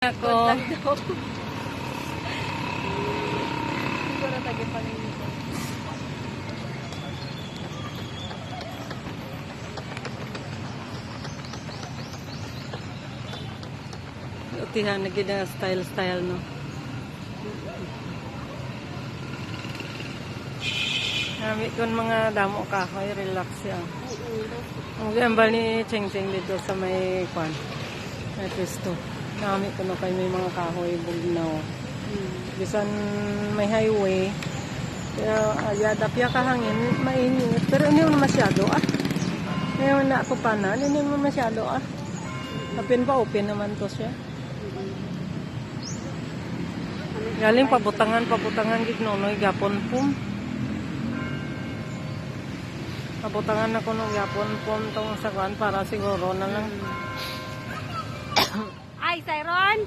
Ako. Siguro tagi pa rin ito. Utihan na gina style-style no. Kami kon mga damo kahoy, relax yan. Ang gambal ni Cheng Cheng dito sa may kwan. May pwesto. Kami ko na kay may mga kahoy bugnaw. Bisan may highway. Pero ayada piya ka hangin, mainit. Pero hindi mo masyado ah. Ngayon na ako pa na, hindi mo masyado ah. Open pa, open naman to siya. Galing pabutangan, pabutangan gid nonoy gapon pum. Pabutangan ako nung gapon pum tong sa para siguro na lang. Ay, Siron!